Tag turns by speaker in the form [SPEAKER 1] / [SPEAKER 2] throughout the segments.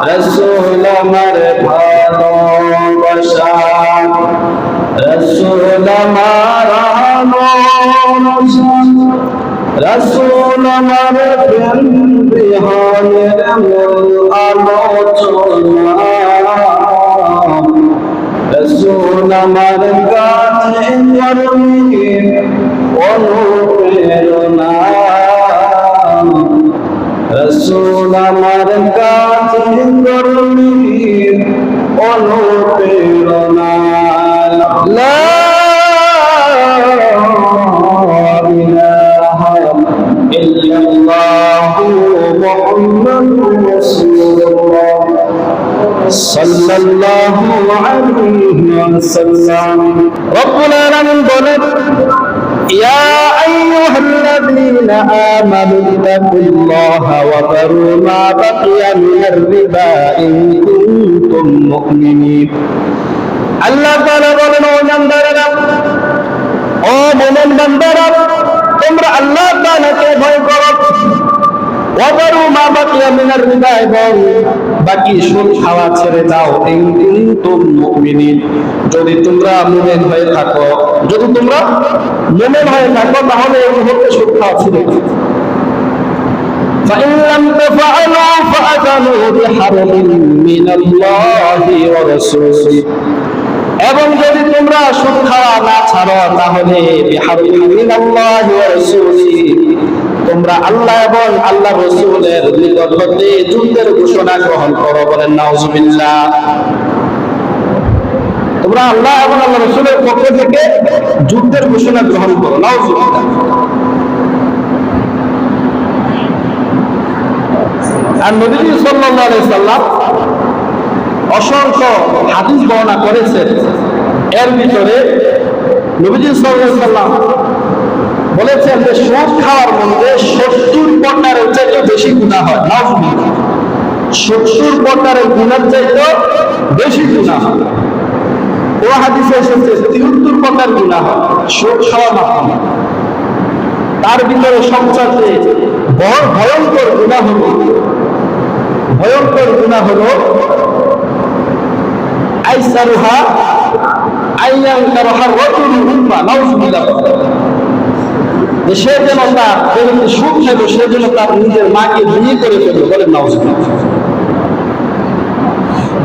[SPEAKER 1] রসুল আমার ভালোবাসা রসুল আমার রসুল আমার প্রেম বিহানের মূল আলোচনা। রসুল আমার কাছে রসুল আমার কাছে করলেন অনুপ্রেরণা। সাল্লাল্লাহু আলাইহি ওয়াসাল্লাম। রব্বুল আলামিন বলেন الذين آمنوا اتقوا الله وذروا ما بقي من الربا إن كنتم مؤمنين আল্লাহ তাআলা বলেন ও ইমানদারেরা ও মুমিন বান্দারা তোমরা আল্লাহ তাআলাকে ভয় করো ওয়াদারু মা বাকিয়া মিনার রিবা এবং বাকি সুদ খাওয়া ছেড়ে দাও ইন কুনতুম মুমিনিন যদি তোমরা মুমিন হয়ে থাকো যদি তোমরা মুমিন হয়ে থাকো তাহলে এই মুহূর্তে সুদ খাওয়া ছেড়ে দাও فإن لم تفعلوا فأذنوا بحرب من الله ورسوله এবং যদি তোমরা সুদ খাওয়া না ছাড়ো তাহলে বিহারবিন মিনাল্লাহি ওয়া রাসূলিহি তোমরা আল্লাহ এবং আল্লাহ রসুলের নিকট যুদ্ধের ঘোষণা গ্রহণ করো বলেন, নাউজুবিল্লাহ। তোমরা আল্লাহ এবং আল্লাহ রসুলের পক্ষ থেকে যুদ্ধের ঘোষণা গ্রহণ করো, নাউজুবিল্লাহ। আর নবীজি সাল্লাম অসংখ্য হাদিস বর্ণনা করেছেন। এর ভিতরে নবীজি সাল্লাল্লাহু বলেছেন যে সুদ খাওয়ার মধ্যে সত্তর প্রকারের চাইতে বেশি গুণা হয়। নাউজুবিল্লাহ সত্তর প্রকারের গুণার চাইতে বেশি গুণা হয়। ও হাদিসে এসেছে তিহত্তর প্রকার গুণা হয়? সুদ খাওয়ার মাধ্যমে তার ভিতরে সবচেয়ে বড় ভয়ঙ্কর গুণা হলো, ভয়ঙ্কর গুণা হলো আইসারুহা আইয়ান কারহা রতুল উম্মা। নাউজুবিল্লাহ যে সে যেন তার ব্যক্তি সুখ খেলো সে যেন তার নিজের মাকে বিয়ে করে ফেলল বলেন নাউজুবিল্লাহ।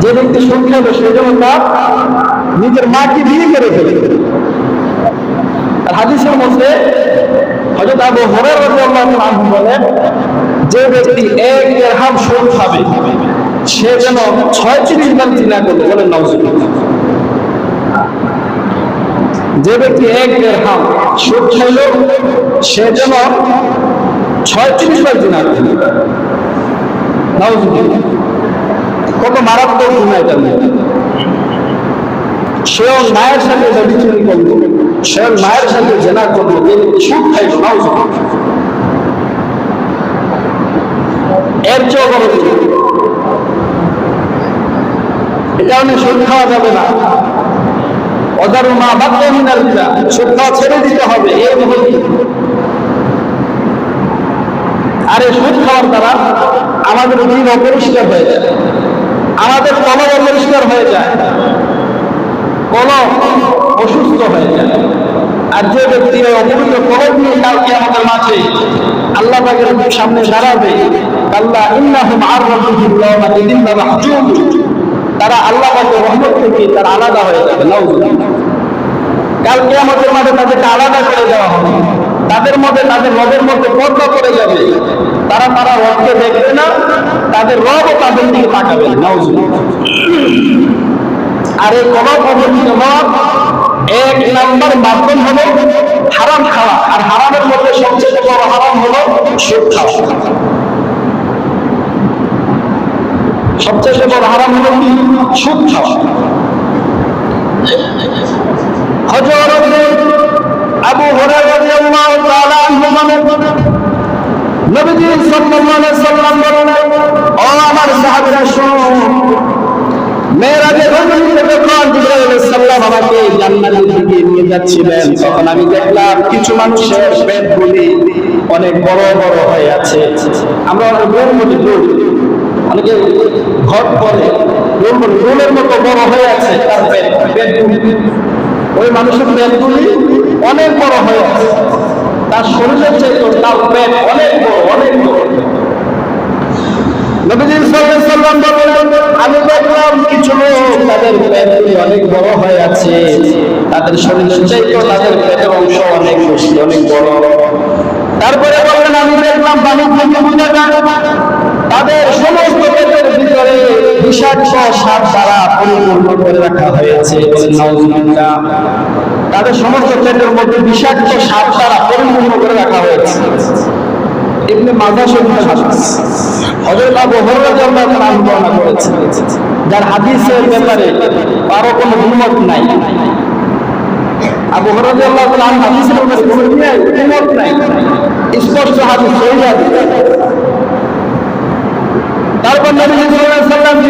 [SPEAKER 1] যে ব্যক্তি সুখ খেলো সে যেন তার নিজের মাকে বিয়ে করে আর হাদিসের মধ্যে হযরত আবু রাদিয়াল্লাহু আনহু বলেন, যে ব্যক্তি এক দিরহাম সুদ খাবে, সে যেন 36 বার জিনা করবে নাউজুবিল্লাহ। যে ব্যক্তি এক দিরহাম সুদ খাইল, সে যেন 36 বার নাউজুবিল্লাহ। কত মারাত্মক গুনাহ এটা সেও মায়ের সাথে ব্যবচারী করল, সেও মায়ের সাথে জেনা করল সুদ খাইলো, নাউজুবিল্লাহ। এর চেয়েও বড় গুনাহ। এ কারণে সুদ খাওয়া যাবে না। ছেড়ে দিতে হবে আর এই সুদ খাওয়ার দ্বারা আমাদের দিন অপরিষ্কার হয়ে যায়। আমাদের কলম অপরিষ্কার হয়ে যায়। কলম অসুস্থ হয়ে যায়। আর যে ব্যক্তি অপবিত্র কলম নিয়ে কালকে আমাদের মাঝে আল্লাহ পাকের সামনে দাঁড়াবে আল্লাহ ইন্নাহুম আর তারা আল্লাহ পাকের রহমত থেকে তারা আলাদা হয়ে যাবে কালকে আমাদের মাঝে তাদেরকে আলাদা করে দেওয়া হবে। তাদের মধ্যে, তাদের রবের মধ্যে পর্দা করে যাবে। তারা তারা রবকে দেখবে না, তাদের রবও তাদের দিকে তাকাবে না। নাউজুবিল্লাহ আর এই কলম অবস্থিত হওয়ার এক নাম্বার মাধ্যম হলো হারাম খাওয়া। আর হারামের মধ্যে সবচেয়ে বড় হারাম হলো সুদ খাওয়া। সবচেয়ে বড় হারাম হলো কি? সুদ খাওয়া। হযরত আবু হুরায়রা রাদিয়াল্লাহু তাআলা নবীজি সাল্লাল্লাহু আলাইহি আমার সাহাবীরা, শুনো, মেয়েরাজের যখন জিবরাইল আলাইহিস সালাম আমাকে জান্নাতের দিকে নিয়ে যাচ্ছিলেন, তখন আমি দেখলাম কিছু মানুষের পেটগুলি অনেক বড় বড় হয়ে আছে। আমরা অনেক মধ্যে দৌড় অনেকে ঘট করে রোলের মতো বড় হয়ে আছে ওই মানুষের পেটগুলি অনেক বড় হয়ে আছে তার শরীরের চাইতে তার পেট অনেক বড় অনেক বড়। আমি দেখলাম তাদের অনেক বড় হয়ে আছে। তাদের তাদের অংশ অনেক অনেক বড়। তারপরে বললেন, আমি দেখলাম বাণী থেকে বুঝে তাদের সমস্ত পেটের ভিতরে বিষাক্ত সাপ দ্বারা করে রাখা হয়েছে সমস্ত পেটের মধ্যে বিষাক্ত সাপ করে রাখা হয়েছে। ইবনে মাজাহ শরীফের হাদিস। হযরত আবু হুরায়রা রাদিয়াল্লাহু যার হাদিসের ব্যাপারে কারও কোনো দ্বিমত নাই। আবু হুরায়রা রাদিয়াল্লাহু তাআলা স্পষ্ট হাদিস তারপর নবী সাল্লাল্লাহু আলাইহি সাল্লাম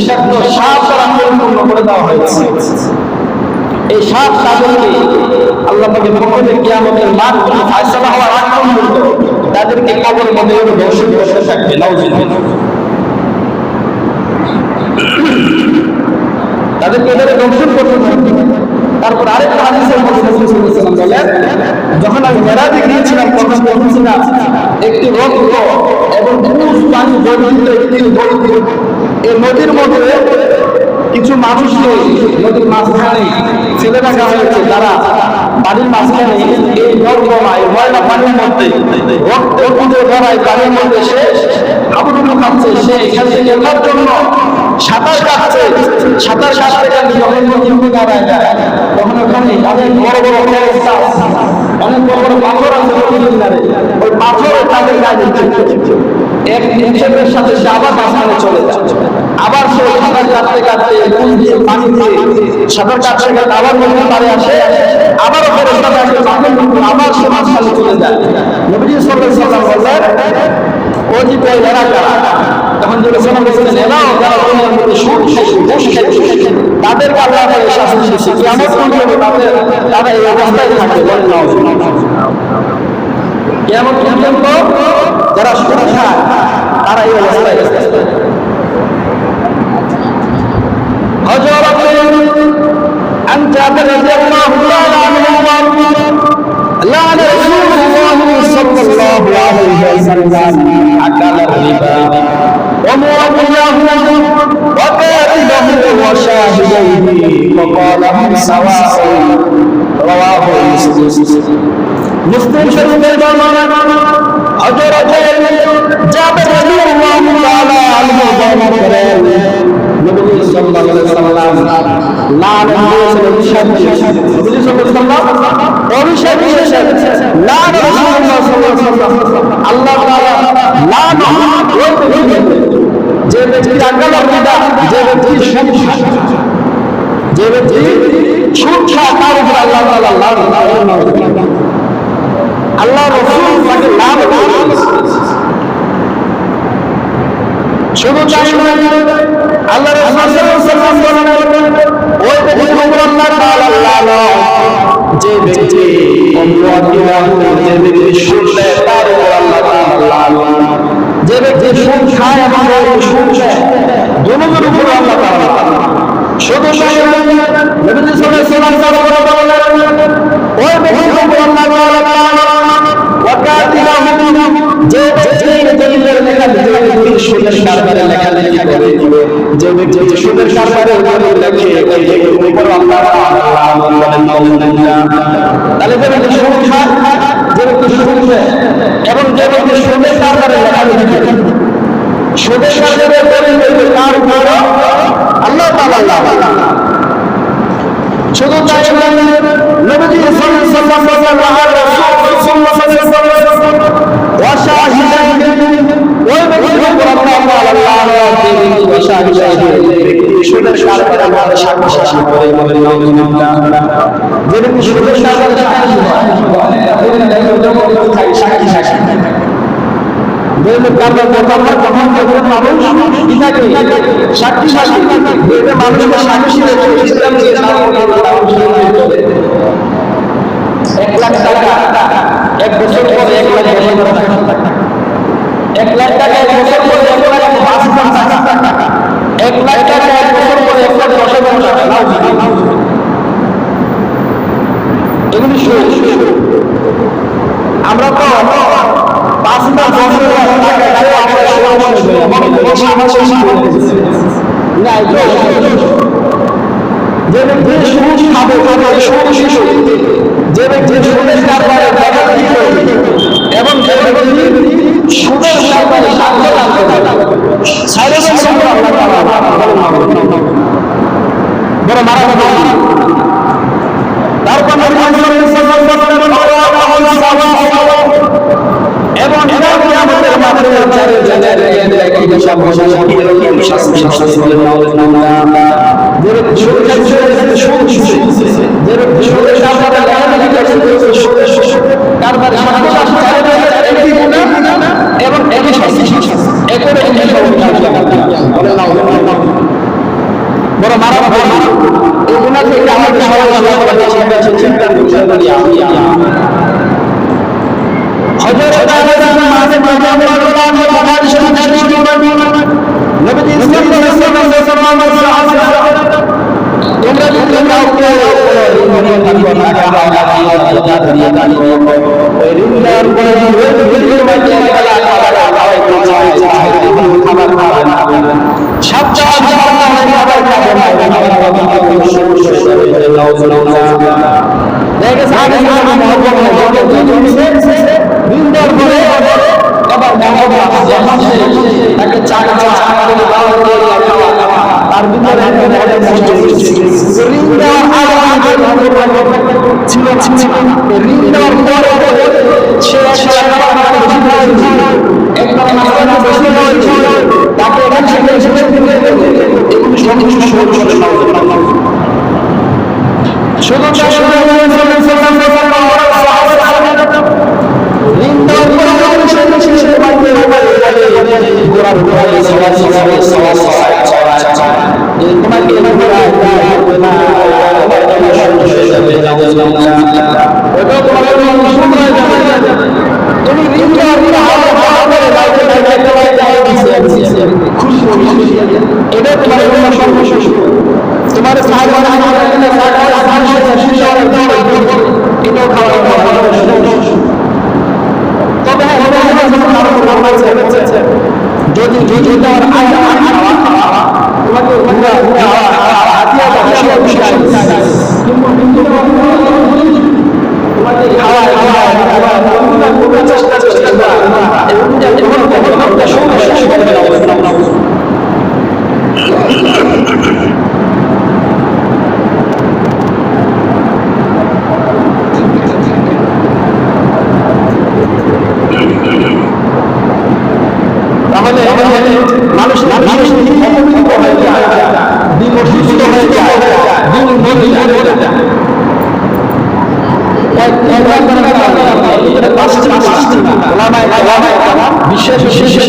[SPEAKER 1] বিষাক্ত সাপ দ্বারা পরিপূর্ণ করে দেওয়া হয়েছে। এই সাপ তাদেরকে আল্লাহ পক্ষ থেকে কিয়ামতের মাঠ ফায়সালা হওয়ার আগ পর্যন্ত তাদেরকে কবরের মধ্যে দর্শন করতে থাকবে তাদেরকে এভাবে দর্শন করতে থাকবে তারপর আরেকটা হাদিসের মধ্যে বলেন, যখন আমি মেরাজে গিয়েছিলাম, প্রথম পৌঁছেছিলাম, একটি রক্ত এবং পুরুষ পানি বর্ধিত একটি নদী এই নদীর মধ্যে কিছু মানুষকে নদীর মাঝখানে ছেলে রাখা হয়েছে তারা বাড়ির মাঝখানে এই নর্দমা ময়লা পানির মধ্যে পানির মধ্যে সে সে এলার জন্য সাঁতার কাটছে সাঁতার কাটতে কাটতে যখন নদীর দাঁড়ায় তখন ওখানে অনেক বড় বড় ফেরেশতা আছে, অনেক বড় বড় পাথর আছে নদীর ওই পাথর তাদের গায়ে এক নিক্ষেপের সাথে সে আবার মাঝখানে চলে যায়। আবার সে সাঁতার কাটতে কাটতে পুল দিয়ে পানি দিয়ে সাঁতার কাটতে কাটতে আবার নদীর পাড়ে আসে, আবারও ফেরেশতা তাকে পাথর দিয়ে আবার সে মাঝখানে চলে যায়। নবীজি সাল্লাল্লাহু আলাইহি ওয়াসাল্লাম বললেন, ও জি কই এরা কারা? তখন যে রসুল বলছেন এরাও যারা দুনিয়ার মধ্যে খাইছে ঘুষ খাইছে তাদেরকে আল্লাহ তাআলা শাস্তি দিয়েছে। কিয়ামত পর্যন্ত তাদের, তারা এই অবস্থায় থাকবে বলেন কিয়ামত পর্যন্ত যারা সুদ খায় তারা এই অবস্থায় থাকবে হযরত عن جابر رضي الله تعالى عنه قال لعن رسول الله صلى الله عليه وسلم أكل الربا ومؤمنه وكاتبه وشاهديه وقال هم سواء رواه مسلم মুসলিম শরীফের বর্ণনা হযরত জাবের রাদিয়াল্লাহু তাআলা আনহু বর্ণনা করেন নবী সাল্লাল্লাহু আলাইহি ওয়াসাল্লাম দিয়েছেন অভিশাপ দিয়েছেন নবী সাল্লাল্লাহু আলাইহি ওয়াসাল্লাম অভিশাপ দিয়েছেন লানত রাসূলুল্লাহ সাল্লাল্লাহু আলাইহি ওয়াসাল্লাম আল্লাহ তাআলা লানত ওই যে ব্যক্তি যে ব্যক্তি সুদ যে ব্যক্তি সুদ তার উপর আল্লাহ লানত আল্লাহ রসুল তাকে লাভ শুধু তাই বলেন ওই ব্যক্তি উপর আল্লাহ তাআলা যে ব্যক্তি করে সুদের কারবারে লেখালেখি করে, যে ব্যক্তি সুদের কারবারে দলিল লেখে ওই ব্যক্তির উপর আল্লাহ তাহলে যে ব্যক্তি সুদ খায়, যে ব্যক্তি সুদ এবং যে ব্যক্তি সুদের কারবারে লেখালেখি করে, সুদের কারবারে তাআলা শুধু আল্লাহ পেশা হিসেবে ব্যক্তি সুদের কারবারে আমাদের সাক্ষ্য সাক্ষী করে বলেন নাউজুবিল্লাহ যে ব্যক্তি সুদের সাক্ষী সাক্ষী যেহেতু কারবার কারবার তখন যখন মানুষ কি থাকে সাক্ষী সাক্ষী যেহেতু মানুষকে সাক্ষী রেখে ইসলাম যে এক লাখ টাকা। এক বছর পরে এক লাখ এক লাখ টাকা এক বছর পরে এক লাখ পাঁচ হাজার টাকা। এক লাখ টাকা এক বছর পরে এক লাখ দশ হাজার টাকা। এগুলি সুদ আমরা তো পাঁচ হাজার দশ হাজার টাকা না যে ব্যক্তি খাবে তাদের সুদ শিশু যে ব্যক্তি সুদের কারবারে টাকা দিবে এবং যে ব্যক্তি সুদের কারবারে সাহায্য লাভ করে আল্লাহ তাআলা বড় মারা তারপর এবং আমাদের মাঝে চারে জায়গায় রেখে কি সব ভাষা কি এরকম শাস্তি শাস্তি বলেন না যে সুদ খাচ্ছে সুদ যে সুদের কারবারে লাগানো করছে সুদের সুদ কারবারে সাহায্য চারে জায়গায় একই গুনাহ এবং একই শাস্তি একই একই বলেন না বড় মারা মারা এই গুনাহ থেকে আমাদের সবাই আল্লাহ তাআলা চিন্তা করতে বলি আমি হযরত আলী মাঝে মাঝে আমরা কোরআন ও বুখারী শরীফ হাদিস পড়ি নবী সাল্লাল্লাহু আলাইহি ওয়াসাল্লাম তোমরা যদি কাউকে ঋণ থাকো টাকা হাওলা দিয়ে জাকাত দিয়ে থাকো ওই ঋণদার উপরে ঋণের মাঝে আল্লাহ তাআলা আল্লাহ চায় চায় খাবার খাওয়া না সবচেয়ে খাবার খাবার খাব না খাবার খাব না সমস্যা হয়ে যায় নাউজুবিল্লাহ দেখে সাহাবে সাহাবে মহব্বত মহব্বত ঋণদার পরে আবার মহব্বত তাকে চা চা করে দাওয়াত দিয়ে খাওয়া তার ভিতরে ঋণ দেওয়ার আগে ছিল ছিল। ঋণ দেওয়ার পরে সে বিশেষ বিশেষ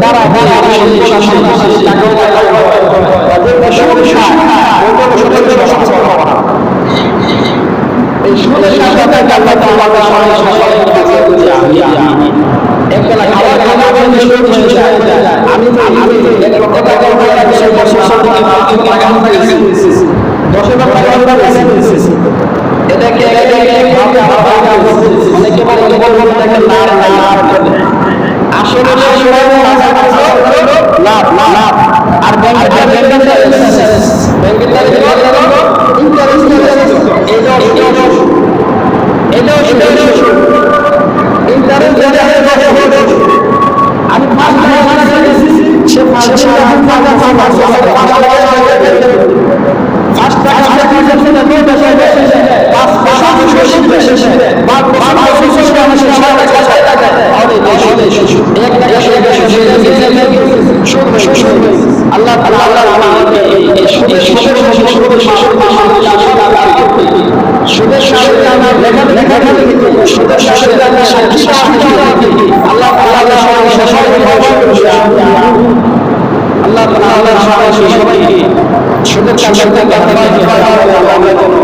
[SPEAKER 1] দ্বারা দ্বারা এই সুদের সাথে তাআলা আমি আমি একবেলা খাবার খাবার বন্ধ হয়ে যায় আমি তো আমি এক লক্ষ টাকা বছর বছর দশ আর ব্যাংকের ব্যাংকের ইন্টারেস্ট আমি আল্লাহ আল্লাহ আমাকে সুদের সুদের সাথে আমার লেখা লেখা সুদের সাথে আমার সাক্ষী আল্লাহ আল্লাহ আল্লাহ আল্লাহ সবাইকে সুদের সাথে